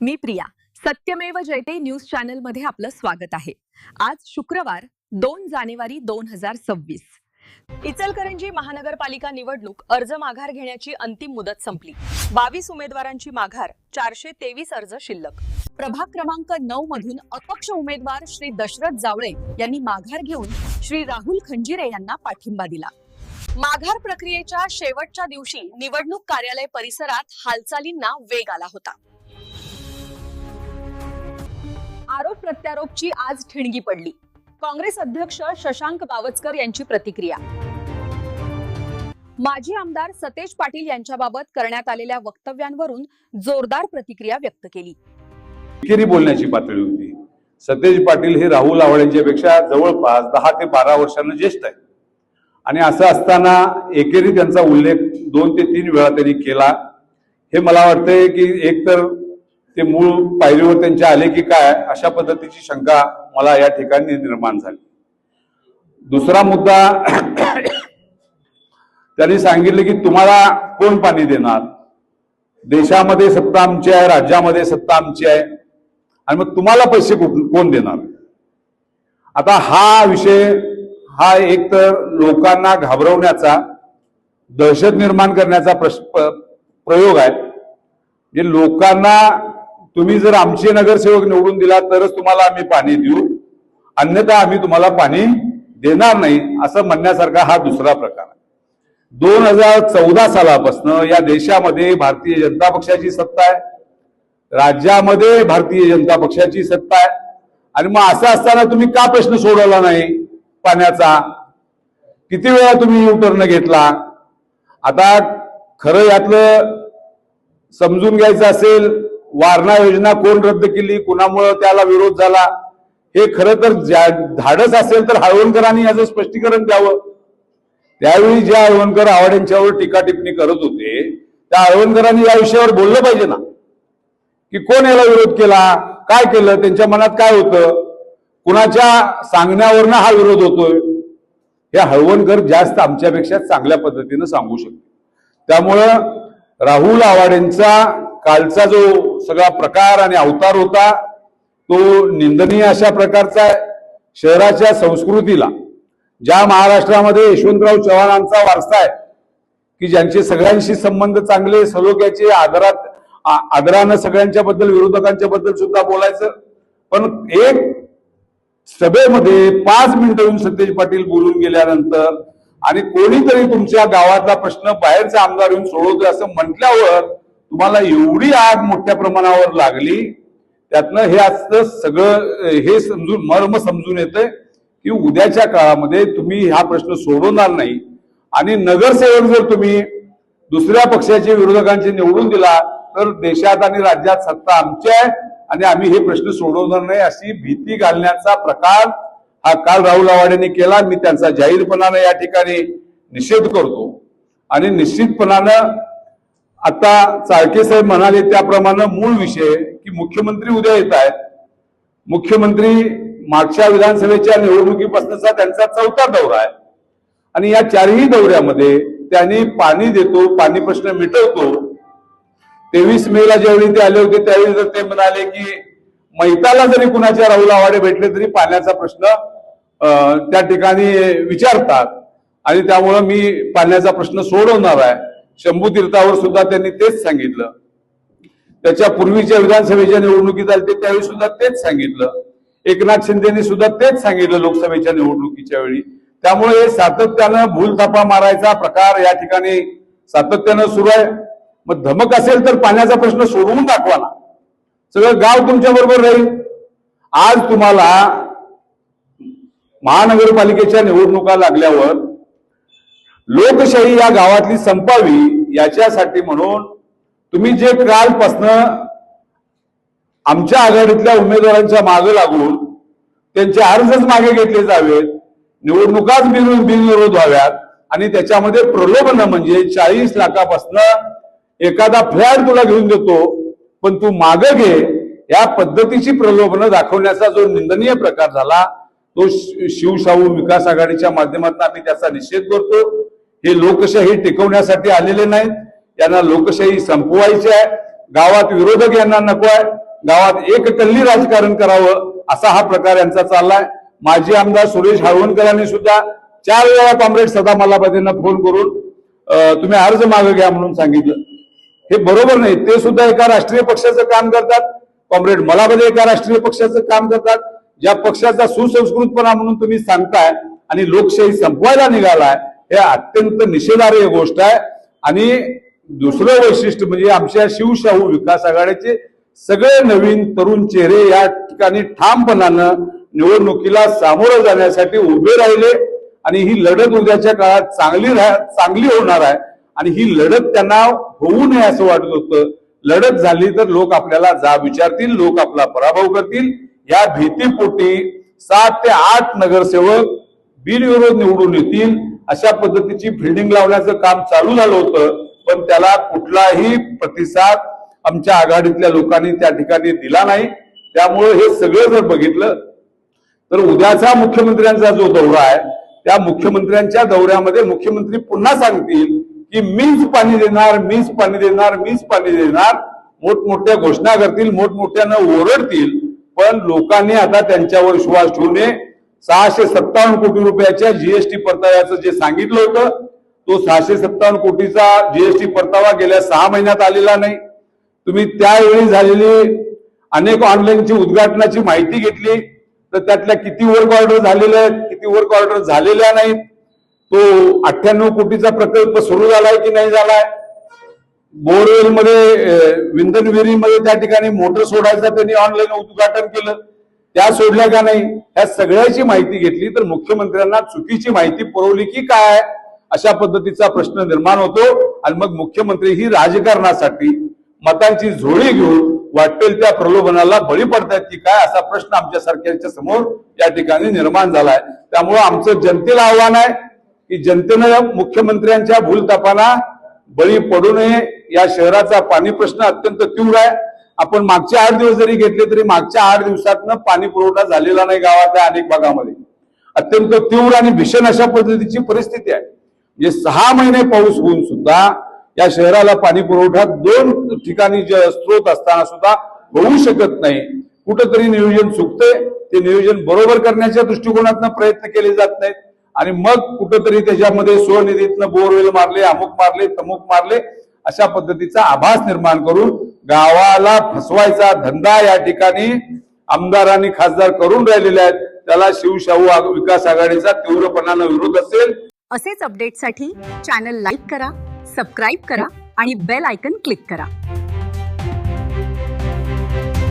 मी Priya. Satyamev Jayate news चॅनलमध्ये आपलं स्वागत आहे. आज शुक्रवार दोन जानेवारी दोन हजार सव्वीस. इचलकरंजी महानगरपालिका निवडणूक अर्ज माघार घेण्याची अंतिम मुदत संपली. बावीस उमेदवारांची माघार चारशे तेवीस अर्ज शिल्लक. प्रभाग क्रमांक नऊ मधून अपक्ष उमेदवार श्री दशरथ जावळे यांनी माघार घेऊन श्री राहुल खंजिरे यांना पाठिंबा दिला. माघार प्रक्रियेच्या शेवटच्या दिवशी निवडणूक कार्यालय परिसरात हालचालींना वेग आला होता. आरोप प्रत्यारोपची आज ठिणगी पडली. काँग्रेस अध्यक्ष शशांक बावचकर यांची प्रतिक्रिया. माजी आमदार सतेज पाटील यांच्याबाबत करण्यात आलेल्या वक्तव्यांवरून जोरदार प्रतिक्रिया व्यक्त केली. एकेरी बोलण्याची पातळी होती. सतेज पाटील हे राहुल आव्हाड जवळपास दहा ते बारा वर्षांना ज्येष्ठ आहे आणि असं असताना एकेरी त्यांचा उल्लेख दोन ते तीन वेळा त्यांनी केला. हे मला वाटतंय की एकतर ते मूळ पायरीवर त्यांचे आले की काय अशा पद्धतीची शंका मला या ठिकाणी निर्माण झाली. दुसरा मुद्दा त्यांनी सांगितलं की तुम्हाला कोण पाणी देणार? देशामध्ये सत्ता आमची आहे राज्यामध्ये सत्ता आमची आहे. आणि मग तुम्हाला पैसे कोण देणार? आता हा विषय हा एक तर लोकांना घाबरवण्याचा दहशत निर्माण करण्याचा प्रश- प्रयोग आहे म्हणजे लोकांना तुम्ही जर आमचे नगरसेवक निवडून दिला तरच तुम्हाला आम्ही पाणी देऊ. अन्यथा आम्ही तुम्हाला पाणी देणार नाही असं म्हणण्यासारखा हा दुसरा प्रकार. आहे दोन हजार चौदा सालापासून या देशामध्ये भारतीय जनता पक्षाची सत्ता आहे. राज्यामध्ये भारतीय जनता पक्षाची सत्ता आहे. आणि मग असं असताना तुम्ही का प्रश्न सोडवला नाही पाण्याचा? किती वेळा तुम्ही युटर्न घेतला? आता खरं यातलं समजून घ्यायचं असेल वारणा योजना कोण रद्द केली? कुणामुळं त्याला विरोध झाला? हे खरं तर ज्या धाडस असेल तर हळवणकरांनी याचं स्पष्टीकरण द्यावं. त्यावेळी ज्या हळवणकर आव्हाड यांच्यावर टीका टिप्पणी करत होते त्या हळवणकरांनी या विषयावर बोललं पाहिजे ना. की कोण याला विरोध केला? काय केलं? त्यांच्या मनात काय होतं? कुणाच्या सांगण्यावरनं हा विरोध होतोय? हे हळवणकर जास्त आमच्यापेक्षा चांगल्या पद्धतीनं सांगू शकतो त्यामुळं राहुल आव्हाड कालचा जो सगळा प्रकार आणि अवतार होता तो निंदनीय अशा प्रकारचा आहे. शहराच्या संस्कृतीला ज्या महाराष्ट्रामध्ये यशवंतराव चव्हाणांचा वारसा आहे की ज्यांचे सगळ्यांशी संबंध चांगले सलोख्याचे आदरात आदरानं सगळ्यांच्या बद्दल विरोधकांच्या बद्दल सुद्धा बोलायचं. पण एक सभेमध्ये पाच मिनिटं येऊन सतेज पाटील बोलून गेल्यानंतर आणि कोणीतरी तुमच्या गावातला प्रश्न बाहेरचा आमदार येऊन सोडवतोय असं म्हटल्यावर तुम्हाला एवढी आग मोठ्या प्रमाणावर लागली त्यातनं हे आजचं सगळं हे समजून मर्म समजून येतंय की उद्याच्या काळामध्ये तुम्ही हा प्रश्न सोडवणार नाही. आणि नगरसेवक जर तुम्ही दुसऱ्या पक्षाचे विरोधकांचे निवडून दिला तर देशात आणि राज्यात सत्ता आमची आहे आणि आम्ही हे प्रश्न सोडवणार नाही अशी भीती घालण्याचा प्रकार हा काल राहुल आव्हाड केला. मी त्यांचा जाहीरपणानं या ठिकाणी निषेध करतो. आणि निश्चितपणानं आता चाळके साहेब म्हणाले त्याप्रमाणे मूळ विषय की मुख्यमंत्री उद्या येत आहेत. मुख्यमंत्री मागच्या विधानसभेच्या निवडणुकीपासूनचा त्यांचा चौथा दौरा आहे. आणि या चारही दौऱ्यामध्ये त्यांनी पाणी देतो पाणी प्रश्न मिटवतो. तेवीस मेला ज्यावेळी ते आले होते त्यावेळी जर ते म्हणाले की मैताला जरी कुणाच्या राहुल आवाडे भेटले तरी पाण्याचा प्रश्न त्या ठिकाणी विचारतात. आणि त्यामुळं मी पाण्याचा प्रश्न सोडवणार आहे. शंभू तीर्थावर सुद्धा त्यांनी तेच सांगितलं. त्याच्या पूर्वीच्या विधानसभेच्या निवडणुकीत आले त्यावेळी सुद्धा तेच सांगितलं. एकनाथ शिंदेनी सुद्धा तेच सांगितलं लोकसभेच्या निवडणुकीच्या वेळी. त्यामुळे हे सातत्यानं भूलथापा मारायचा प्रकार या ठिकाणी सातत्यानं सुरू आहे. मग धमक असेल तर पाण्याचा प्रश्न सोडवून दाखवा ना. सगळं गाव तुमच्या बरोबर राहील. आज तुम्हाला महानगरपालिकेच्या निवडणुका लागल्यावर लोकशाही या गावातली संपावी याच्यासाठी म्हणून तुम्ही जे कालपासनं आमच्या आघाडीतल्या उमेदवारांच्या मागे लागून त्यांचे अर्जच मागे घेतले जावेत निवडणुकाच बिन बिनविरोध व्हाव्यात आणि त्याच्यामध्ये प्रलोभन म्हणजे चाळीस लाखापासनं एखादा फ्लॅट तुला घेऊन देतो पण तू मागे घे या पद्धतीची प्रलोभनं दाखवण्याचा जो निंदनीय प्रकार झाला तो शिवशाहू विकास आघाडीच्या माध्यमातून आम्ही त्याचा निषेध करतो. हे लोकशाही टिकवण्यासाठी आलेले नाहीत. यांना लोकशाही संपवायची आहे. गावात विरोधक यांना नको आहे. गावात एककल्ली राजकारण करावं असा हा प्रकार यांचा चाललाय. माजी आमदार सुरेश हळवणकरांनी सुद्धा चार वेळा कॉम्रेड सदा मल्लापतींना फोन करून तुम्ही अर्ज मागे घ्या म्हणून सांगितलं. हे बरोबर नाही. ते सुद्धा एका राष्ट्रीय पक्षाचं काम करतात. कॉम्रेड मलामध्ये एका राष्ट्रीय पक्षाचं काम करतात. ज्या पक्षाचा सुसंस्कृतपणा म्हणून तुम्ही सांगताय आणि लोकशाही संपवायला निघालाय हे अत्यंत निषेधार्ह गोष्ट आहे. आणि दुसरं वैशिष्ट्य म्हणजे आमच्या शिवशाहू विकास आघाडीचे सगळे नवीन तरुण चेहरे या ठिकाणी ठामपणानं निवडणुकीला सामोरं जाण्यासाठी उभे राहिले. आणि ही लढत उद्याच्या काळात चांगली राह- चांगली होणार आहे. आणि ही लढत त्यांना होऊ नये असं वाटत होतं. लढत झाली तर लोक आपल्याला जा विचारतील लोक आपला पराभव करतील. या भीतीपोटी सात ते आठ नगरसेवक बिनविरोध निवडून येतील. अशा पद्धतीची फिल्डिंग लावण्याचं काम चालू झालं होतं पण त्याला कुठलाही प्रतिसाद आमच्या आघाडीतल्या लोकांनी त्या ठिकाणी दिला नाही. त्यामुळे हे सगळं जर बघितलं तर उद्याचा मुख्यमंत्र्यांचा जो दौरा आहे त्या मुख्यमंत्र्यांच्या दौऱ्यामध्ये मुख्यमंत्री पुन्हा सांगतील की मीच पाणी देणार मीच पाणी देणार मीच पाणी देणार. मोठमोठ्या घोषणा करतील मोठमोठ्यानं ओरडतील पण लोकांनी आता त्यांच्यावर विश्वास ठेवू नये. सहाशे सत्तावन्न कोटी रुपयाच्या जीएसटी परताव्याचं जे सांगितलं होतं तो सहाशे सत्तावन्न कोटीचा जीएसटी परतावा गेल्या सहा महिन्यात आलेला नाही. तुम्ही त्यावेळी झालेली अनेक ऑनलाईनची उद्घाटनाची माहिती घेतली. तर त्यातल्या किती वर्क ऑर्डर झालेल्या आहेत किती वर्क ऑर्डर झालेल्या नाहीत. तो अठ्ठ्याण्णव कोटीचा प्रकल्प सुरू झालाय की नाही झालाय? बोरवेलमध्ये विंधन विहिरीमध्ये त्या ठिकाणी मोटर सोडायचं त्यांनी ऑनलाईन उद्घाटन केलं. त्या सोडल्या का नाही? ह्या सगळ्याची माहिती घेतली तर मुख्यमंत्र्यांना चुकीची माहिती पुरवली की काय? अशा पद्धतीचा प्रश्न निर्माण होतो आणि मग मुख्यमंत्री ही राजकारणासाठी मतांची झोळी घेऊन वाटेल त्या प्रलोभनाला बळी पडतायत की काय असा प्रश्न आमच्या सरकारच्या समोर या ठिकाणी निर्माण झालाय. त्यामुळं आमचं जनतेला आव्हान आहे की जनतेनं मुख्यमंत्र्यांच्या भूलतापाना बळी पडू नये. या शहराचा पाणी प्रश्न अत्यंत तीव्र आहे. आपण मागचे आठ दिवस जरी घेतले तरी मागच्या आठ दिवसातनं पाणी पुरवठा झालेला नाही गावातल्या अनेक भागामध्ये. अत्यंत तीव्र आणि भीषण अशा पद्धतीची परिस्थिती आहे. म्हणजे सहा महिने पाऊस होऊन सुद्धा या शहराला पाणी पुरवठा दोन ठिकाणी जे स्रोत असताना सुद्धा होऊ शकत नाही. कुठंतरी नियोजन चुकते ते नियोजन बरोबर करण्याच्या दृष्टिकोनातनं प्रयत्न केले जात नाहीत. आणि मग कुठंतरी त्याच्यामध्ये स्वनिधीतनं बोरवेल मारले अमुक मारले तमुक मारले. अशा पद्धतीचा आभास निर्माण करून गावाला फसवायचा धंदा या ठिकाणी आमदारांनी खासदार करून राहिलेले आहेत. त्याला शिवशाहू विकास आघाडीचा तीव्रपणानं विरोध असेल. असेच अपडेटसाठी चॅनल लाईक करा सबस्क्राईब करा आणि बेल आयकन क्लिक करा.